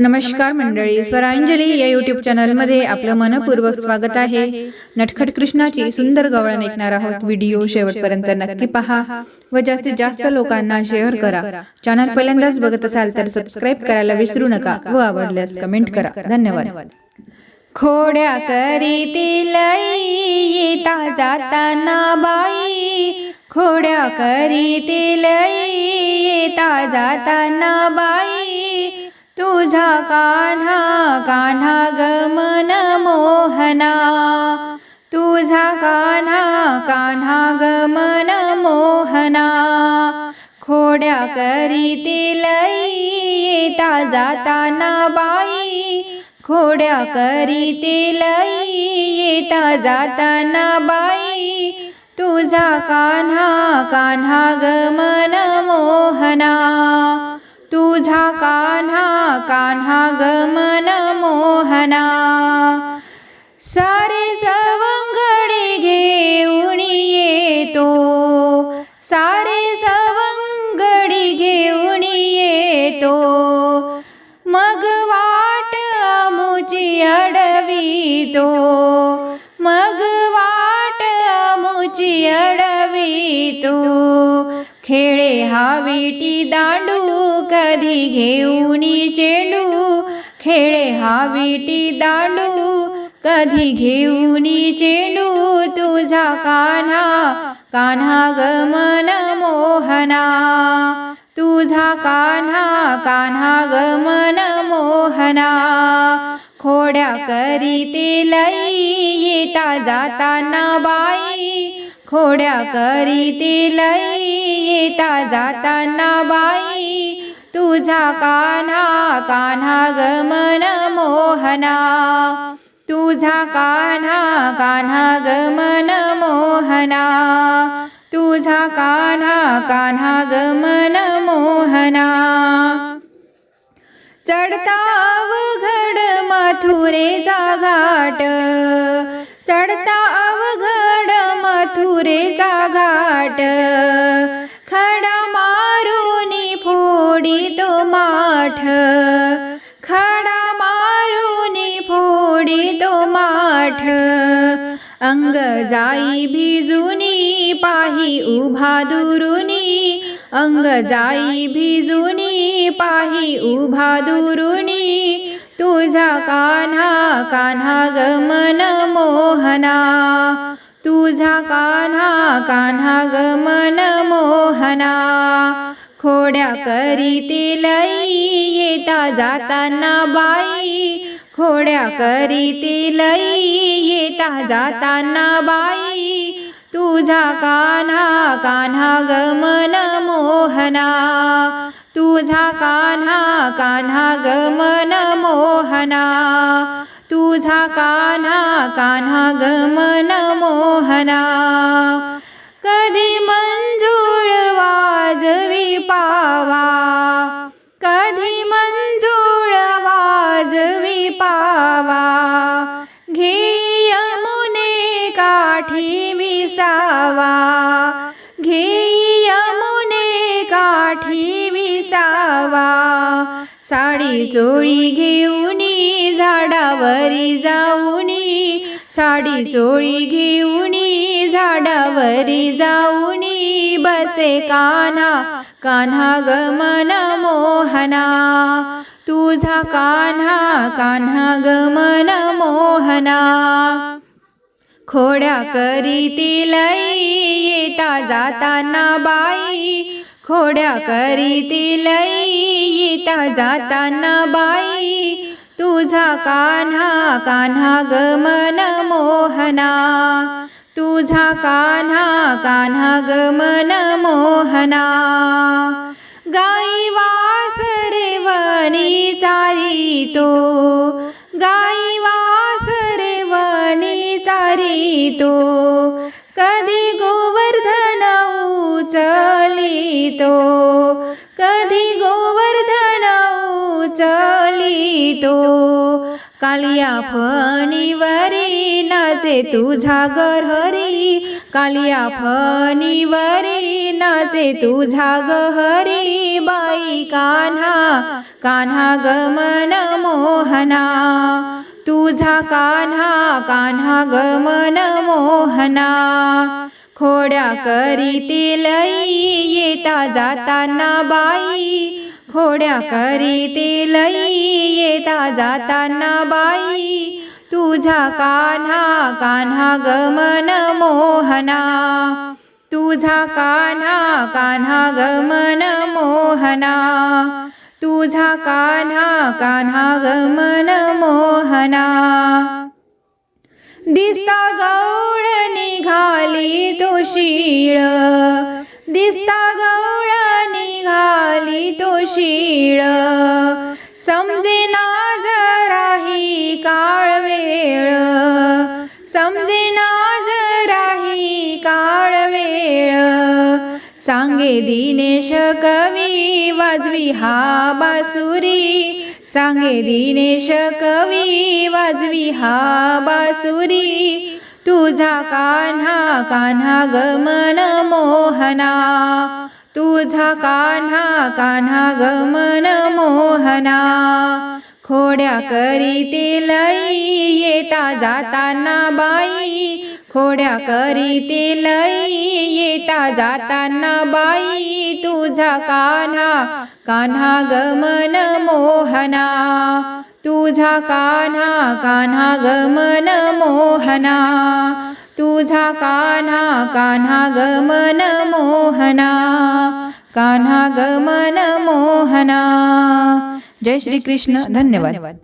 नमस्कार मंडळी स्वरांजली या युट्यूब चॅनलमध्ये आपलं मनपूर्वक स्वागत आहे. नटखट कृष्णाची सुंदर गवळण ऐकणार आहोत व्हिडिओ शेवटपर्यंत नक्की पहा. व जास्तीत जास्त लोकांना शेअर करा. चॅनल पहिल्यांदाच बघत असाल तर सबस्क्राईब करायला विसरू नका व आवडल्यास कमेंट करा. धन्यवाद. खोड्या करीतील जाताना बाई. खोड्या करीतील जाताना बाई. तुझा कान्हा कान्हा गमन मोहना. तुझा कान्हा कान्हा गमन मोहना. खोड्या करीतील येता जाताना बाई. खोड्या करीतील येता जाताना बाई. तुझा कान्हा कान्हा गमन मोहना. तुझा कान्हा कान्हा गमन मोहना. सारे सवंगडे घेऊन येतो. सारे सवंगडी घेऊन येतो. मग वाट अमुची अडवितो. मग वाट अमुची अडवितो. खेळे हा विटी दांडू कधी घेऊन चेंडू. खेळे हा विटी दांडू कधी घेऊन चेंडू. तुझा कान्हा कान्हा गमन मोहना. तुझा कान्हा कान्हा गमन मोहना. खोड्या करीते लई येता जाताना बाई. खोड्या करीते लई येता जाताना बाई. तुझा कान्हा कान्हा गमन मोहना. तुझा कान्हा कान्हा गमन मोहना. तुझा कान्हा कान्हा गमन मोहना. चढता अवघड मथुरेचा घाट चढता तुरेचा घाट. खडा मारून फोडी तो माठ. खडा मारुनी फोडी तो माठ. अंग जाई भिजुनी पाही उभा दुरुनी. अंग जाई भिजुनी पाही उभा दुरुनी. तुझा कान्हा कान्हा गमन मोहना. तुझा कान्हा कान्हा गमन मोहना. खोड्या करीते लई येता जाताना बाई. खोड्या करीते लई येता जाताना बाई. तुझा कान्हा कान्हा गमन मोहना. तुझा कान्हा कान्हा गमन मोहना. तुझा कान्हा कान्हा गमन मोहना. कधी मंजूळ वाजवी पावा. कधी मंजूळ वाजवी पावा. घे यमुने काठी विसावा. घे यमुने काठी विसावा. साडी चोळी घेऊनी झाडावरी जाऊनी साडी चोळी घेऊनी झाडावरी जाऊनी बसे कान्हा. कान्हा गमन मोहना. तुझा कान्हा कान्हा गमन मोहना. खोड्या करीतील येता जाताना बाई. खोड्या करीतील येता जाताना बाई. तुझा कान्हा कान्हा गमन मोहना. तुझा कान्हा कान्हा गमन मोहना. गाई वासरे वनी चारितो. गाई वासरे वनी चारितो. तो कधी गोवर्धन उचलितो? कालिया फणीवरी नाचे तुझा गहरी कालिया फणीवरी नाचे तुझा गहरी बाई कान्हा कान्हा गमन मोहना तुझा कान्हा कान्हा गमन मोहना खोड्या करीतील येता जाताना बाई. खोड्या करीतील येता जाताना बाई. तुझा कान्हा कान्हा गमन मोहना. तुझा कान्हा कान्हा गमन मोहना. तुझा कान्हा कान्हा गमन मोहना. दिसता गौळ निघाली तो शिळ. दिसता गौळ निघाली तो शिळ. समजे ना जराही काळ वेळ. समजे ना जराही काळ वेळ. सांगे दिनेश कवी वाजवी हा बासुरी. सांगे दिनेश कवी वाजवी हा बासुरी. तुझा कान्हा कान्हा गमन मोहना. तुझा कान्हा कान्हा गमन मोहना. खोड्या करीतील येता जाताना बाई. खोड्या करीतील येता जाताना बाई. तुझा कान्हा कान्हा गमन मोहना. तुझा कान्हा कान्हा गमन मोहना. तुझा कान्हा कान्हा गमन मोहना. कान्हा गमन मोहना. जय श्री कृष्ण धन्यवाद.